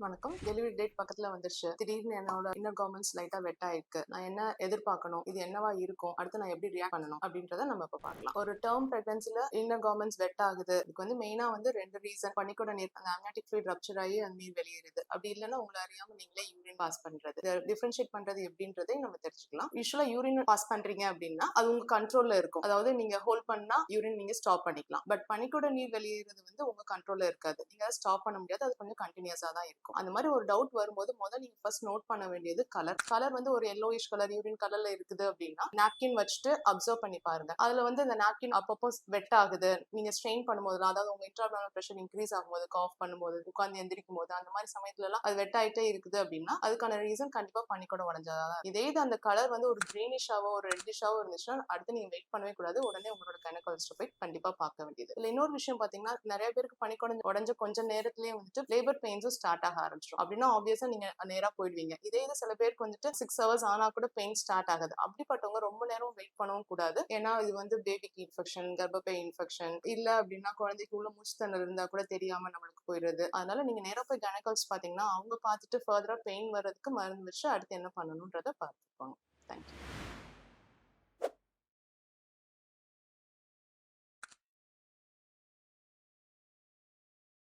வணக்கம். Delivery date பக்கத்துல வந்துருச்சு. திடீர்னு என்னோட இன்னர் கவர்மெண்ட்ஸ் லைட்டா வெட் ஆயிருக்கு நான் என்ன எதிர்பார்க்கணும்? இது என்னவா இருக்கும்? அடுத்து நான் எப்படி ரியாக்ட் பண்ணணும்? அப்படின்றத நம்ம இப்ப பார்க்கலாம். ஒரு டேர்ம் பிரெக்னன்சில இன்னர் கவர்மெண்ட்ஸ் வெட் ஆகுது இதுக்கு வந்து மெயினா வந்து ரெண்டு ரீசன் பனிக்கூட நீர் அந்த அம்னாட்டிக் ஃபீல் ரப்சர் ஆகி அந்த நீர் வெளியேறுது. அப்படி இல்லைன்னா உங்களை அறியாம நீங்களே யூரின் பாஸ் பண்றது டிஃபரன்ஷியேட் பண்றது எப்படின்றதை நம்ம தெரிஞ்சுக்கலாம். யூஸ்வலா யூரின் பாஸ் பண்றீங்க அப்படின்னா அது உங்க கண்ட்ரோல்ல இருக்கும். அதாவது நீங்க ஹோல்ட் பண்ணா யூரின் நீங்க ஸ்டாப் பண்ணிக்கலாம். பட் பனிக்கூட நீர் வெளியேறது வந்து உங்க கண்ட்ரோல்ல இருக்காது. நீங்க ஸ்டாப் பண்ண முடியாது. அது கொஞ்சம் கண்டினியூஸா தான் இருக்கும். அந்த மாதிரி ஒரு டவுட் வரும்போது முதல்ல நீங்க ஃபர்ஸ்ட் நோட் பண்ண வேண்டியது கலர் கலர் வந்து ஒரு எல்லோயிஷ் கலர் யூரின் கலர்ல இருக்குது அப்படின்னா நாப்கின் வச்சுட்டு அப்சர்வ் பண்ணி பாருங்க. அதுல வந்து இந்த நாப்கின் அப்பப்போ வெட் ஆகுது. நீங்க ஸ்ட்ரெயின் பண்ணும்போது அதாவது உங்க இன்ட்ராபிளர் ப்ரெஷர் இன்க்ரீஸ் ஆகும்போது காஃப் பண்ணும்போது உட்காந்து எந்திரிக்கும் போது அந்த மாதிரி சமயத்துல எல்லாம் அது வெட் ஆயிட்டே இருக்குது அப்படின்னா அதுக்கான ரீசன் கண்டிப்பா பனிக்கூட உடஞ்சதா இதே இது அந்த கலர் வந்து ஒரு கிரீனிஷாவோ ஒரு ரெட்டிஷாவோ இருந்துச்சுன்னா அடுத்து நீங்க வெயிட் பண்ணவே கூடாது. உடனே உங்களோட கைனகாலஜிஸ்ட் போய் கண்டிப்பா பார்க்க வேண்டியது. இல்ல இன்னொரு விஷயம் பாத்தீங்கன்னா நிறைய பேருக்கு பனிக்கூட உடஞ்ச கொஞ்ச நேரத்திலேயே வந்துட்டு லேபர் பெயின்ஸும் ஸ்டார்ட் ஆக ஆரம்பிச்சிடும் அப்படின்னா ஆப்வியஸா நீங்க நேரா போயிடுவீங்க. இதே இது சில பேருக்கு வந்துட்டு சிக்ஸ் ஹவர்ஸ் ஆனா கூட பெயின் ஸ்டார்ட் ஆகுது. அப்படிப்பட்டவங்க ரொம்ப நேரம் வெயிட் பண்ணவும் கூடாது. ஏன்னா இது வந்து பேபிக்கு இன்ஃபெக்ஷன் கர்ப்பப்பை இன்ஃபெக்ஷன் இல்ல அப்படின்னா குழந்தைக்கு உள்ள மூச்சு தண்ணல் இருந்தா கூட தெரியாம நம்மளுக்கு போயிடுது அதனால நீங்க நேரா போய் கைனகாலஜிஸ்ட் பாத்தீங்கன்னா அவங்க பார்த்துட்டு ஃபர்தரா பெயின் வர்றதுக்கு மருந்து வச்சு அடுத்து என்ன பண்ணணும்ன்றத பார்த்துப்பாங்க தேங்க்யூ